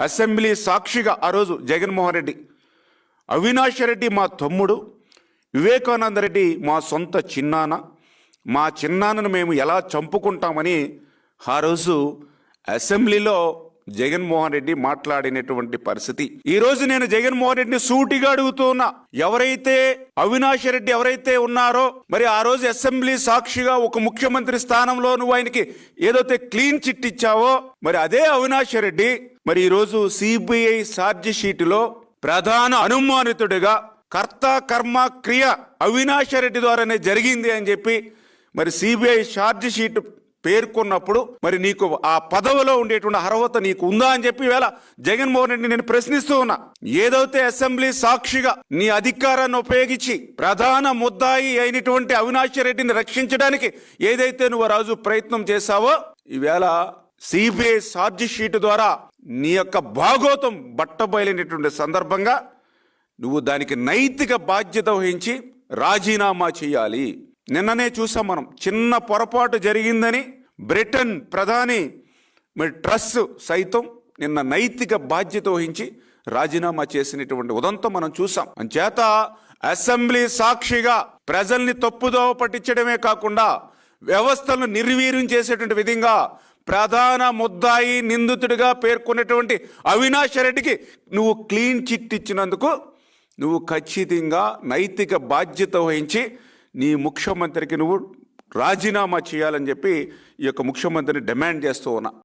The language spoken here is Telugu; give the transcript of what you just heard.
అసెంబ్లీ సాక్షిగా ఆ రోజు జగన్మోహన్ రెడ్డి అవినాష్ రెడ్డి మా తమ్ముడు వివేకానంద రెడ్డి మా సొంత చిన్నాన్న మా చిన్నాన్నను మేము ఎలా చంపుకుంటామని ఆ రోజు అసెంబ్లీలో జగన్మోహన్ రెడ్డి మాట్లాడినటువంటి పరిస్థితి. ఈ రోజు నేను జగన్మోహన్ రెడ్డిని సూటిగా అడుగుతున్నా ఎవరైతే అవినాష్ రెడ్డి ఎవరైతే ఉన్నారో మరి ఆ రోజు అసెంబ్లీ సాక్షిగా ఒక ముఖ్యమంత్రి స్థానంలో నువ్వు ఆయనకి ఏదైతే క్లీన్ చిట్ ఇచ్చావో మరి అదే అవినాష్ రెడ్డి మరి ఈ రోజు సిబిఐ ఛార్జ్ షీటులో ప్రధాన అనుమానితుడిగా కర్త కర్మ క్రియ అవినాష్ రెడ్డి ద్వారానే జరిగింది అని చెప్పి మరి సిబిఐ ఛార్జ్ షీట్ పేర్కొన్నప్పుడు మరి నీకు ఆ పదవిలో ఉండేటువంటి అర్హత నీకు ఉందా అని చెప్పి వేళ జగన్మోహన్ రెడ్డి నేను ప్రశ్నిస్తూ ఉన్నా. ఏదైతే అసెంబ్లీ సాక్షిగా నీ అధికారాన్ని ఉపయోగించి ప్రధాన ముద్దాయి అయినటువంటి అవినాష్ రెడ్డిని రక్షించడానికి ఏదైతే నువ్వు రాజు ప్రయత్నం చేశావో ఈవేళ సిబిఐ ఛార్జ్ షీట్ ద్వారా నీ యొక్క భాగోతం బట్టబయలైనటువంటి సందర్భంగా నువ్వు దానికి నైతిక బాధ్యత వహించి రాజీనామా చేయాలి. నిన్ననే చూసాం మనం చిన్న పొరపాటు జరిగిందని బ్రిటన్ ప్రధాని మరి ట్రస్ సైతం నిన్న నైతిక బాధ్యత వహించి రాజీనామా చేసినటువంటి ఉదంతం మనం చూసాం. అంచేత అసెంబ్లీ సాక్షిగా ప్రజల్ని తప్పుదోవ పట్టించడమే కాకుండా వ్యవస్థలను నిర్వీర్యం చేసేటువంటి విధంగా ప్రధాన ముద్దాయి నిందితుడిగా పేర్కొన్నటువంటి అవినాష్ రెడ్డికి నువ్వు క్లీన్ చిట్ ఇచ్చినందుకు నువ్వు ఖచ్చితంగా నైతిక బాధ్యత వహించి నీ ముఖ్యమంత్రికి నువ్వు రాజీనామా చేయాలని చెప్పి ఈ యొక్క ముఖ్యమంత్రిని డిమాండ్ చేస్తూ ఉన్నా.